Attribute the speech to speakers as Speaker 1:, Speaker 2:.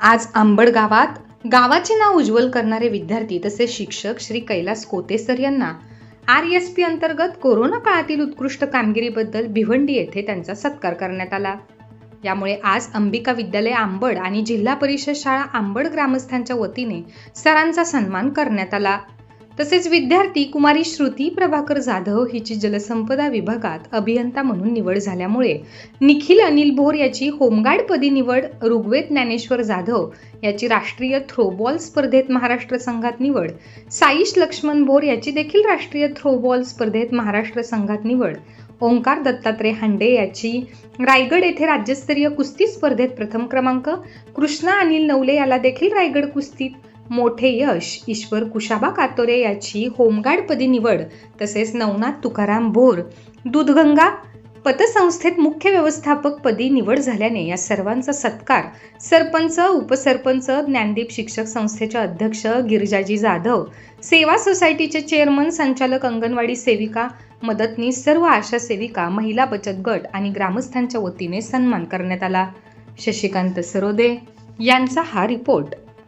Speaker 1: आज आंबड गावात गावाचे नाव उज्ज्वल करणारे विद्यार्थी तसेच शिक्षक श्री कैलास कोतेसर यांना आर एस पी अंतर्गत कोरोना काळातील उत्कृष्ट कामगिरीबद्दल भिवंडी येथे त्यांचा सत्कार करण्यात आला. यामुळे आज अंबिका विद्यालय आंबड आणि जिल्हा परिषद शाळा आंबड ग्रामस्थांच्या वतीने सरांचा सन्मान करण्यात आला. तसेच विद्यार्थी कुमारी श्रुती प्रभाकर जाधव हिची जलसंपदा विभागात अभियंता म्हणून निवड झाल्यामुळे निखिल अनिल भोर याची होमगार्डपदी निवड ऋग्वेद ज्ञानेश्वर जाधव याची राष्ट्रीय थ्रोबॉल स्पर्धेत महाराष्ट्र संघात निवड साईश लक्ष्मण भोर याची देखील राष्ट्रीय थ्रोबॉल स्पर्धेत महाराष्ट्र संघात निवड ओंकार दत्तात्रय हांडे याची रायगड येथे राज्यस्तरीय कुस्ती स्पर्धेत प्रथम क्रमांक कृष्णा अनिल नवले याला देखील रायगड कुस्तीत मोठे यश ईश्वर कुशाबा कातोरे याची होमगार्डपदी निवड तसेच नवनाथ तुकाराम भोर दूधगंगा पतसंस्थेत मुख्य व्यवस्थापकपदी निवड झाल्याने या सर्वांचा सत्कार सरपंच उपसरपंच ज्ञानदीप शिक्षक संस्थेचे अध्यक्ष गिरिजाजी जाधव सेवा सोसायटीचे चेअरमन संचालक अंगणवाडी सेविका मदतनीस सर्व आशा सेविका महिला बचत गट आणि ग्रामस्थांच्या वतीने सन्मान करण्यात आला. शशिकांत सरोदे यांचा हा रिपोर्ट.